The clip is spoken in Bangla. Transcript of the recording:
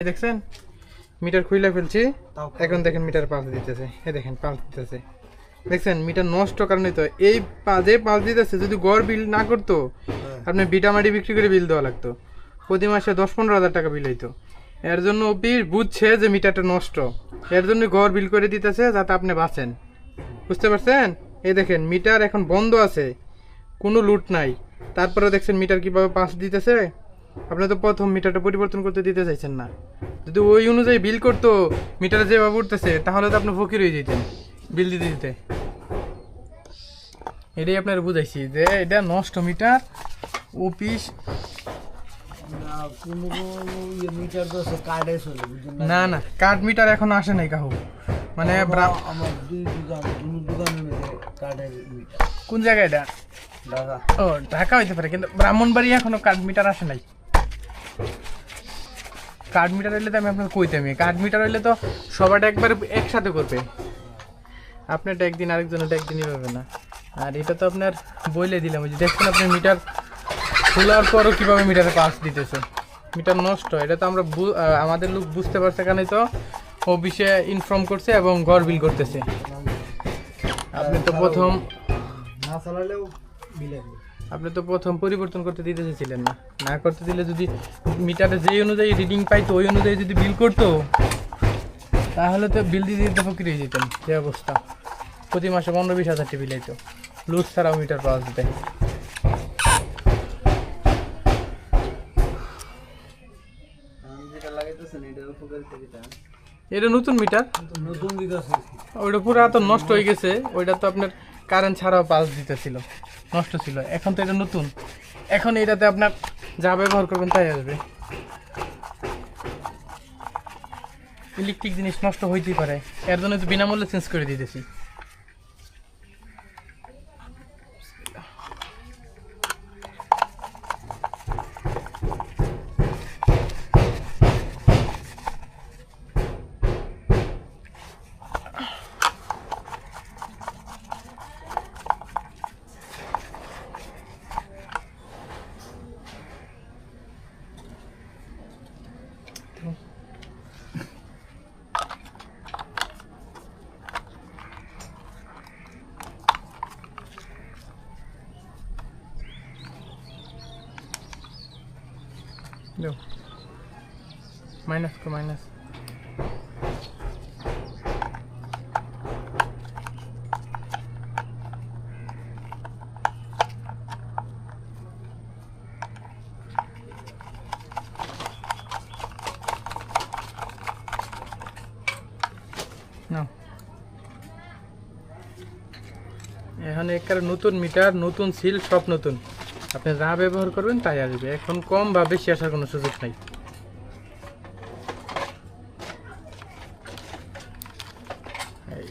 দেখছেন? মিটার খুইলা ফেলছি এখন দেখেন মিটার পাল্স দিতেছে। এ দেখেন পাল্স দিতেছে। দেখছেন মিটার নষ্ট কারণে তো এই যে পাল্স দিতেছে যদি গড় বিল না করতো আপনি বিটামাটি বিক্রি করে বিল দেওয়া লাগতো। প্রতি মাসে দশ পনেরো হাজার টাকা বিল হইতো। এর জন্য অফিস বুঝছে যে মিটারটা নষ্ট। এর জন্য গড় বিল করে দিতেছে যাতে আপনি বাঁচেন। বুঝতে পারছেন? এই দেখেন মিটার এখন বন্ধ আছে। কোনো লুট নাই। তারপরে দেখছেন মিটার কীভাবে পাস দিতেছে? আপনি তো প্রথম মিটারটা পরিবর্তন করতে দিতে চাইছেন না। যদি ওই অনুযায়ী বিল করতো মিটারে যেভাবে উঠতেছে তাহলে তো আপনি ফকির হয়ে যেতেন বিল দিতে দিতে। এটাই আপনার বুঝাইছি যে এটা নষ্ট মিটার অফিস। না ইয়ে না? কার্ড মিটার এখন আসে নাই কাহু। মানে কোন জায়গায় এটা? ও ঢাকা হইতে পারে কিন্তু ব্রাহ্মণবাড়ি এখনও কার্ড মিটার আসে নাই। কার্ড মিটার হইলে তো আমি আপনার কইতামই। কার্ড মিটার হইলে তো সবাইটা একবার একসাথে করবে। আপনারটা একদিন আরেকজনেরটা একদিনই পাবে না। আর এটা তো আপনার বইলে দিলাম। ওই যে দেখছেন আপনি মিটার খোলার পরও কীভাবে মিটারে পাস দিতেছে। মিটার নষ্ট। এটা তো আমরা আমাদের লোক বুঝতে পারছে কারণে তো অফিসে ইনফর্ম করছে এবং ঘর বিল করতেছে। আপনি তো প্রথম না চালালেও বিলে আপনি তো প্রথম পরিবর্তন করতে দিতে চাইছিলেন না। না করতে দিলে যদি মিটারে যেই অনুযায়ী রিডিং পাইতো, ওই অনুযায়ী যদি বিল করতো, তাহলে তো বিল দিতে দিতে ফকির হয়ে যেতেন। যে অবস্থা? প্রতি মাসে পনেরো বিশ হাজারটি বিল হইতো লুজ ছাড়াও মিটার পাওয়া যেতে। এটা নতুন মিটার? নতুন ওইটা পুরো তো নষ্ট হয়ে গেছে। ওইটা তো আপনার কারেন্ট ছাড়াও পাস দিতেছিল। নষ্ট ছিল। এখন তো এটা নতুন। এখন এটাতে আপনার যা ব্যবহার করবেন তাই আসবে। ইলেকট্রিক জিনিস নষ্ট হইতেই পারে। এর জন্য তো বিনামূল্যে চেঞ্জ করে দিতেছি। দেও মাইনাস কো মাইনাস এখানে একেবারে নতুন মিটার নতুন সিল সব নতুন। আপনি যা ব্যবহার করবেন তাই আসবে। এখন কম বা বেশি আসার কোনো সুযোগ নাই। এই,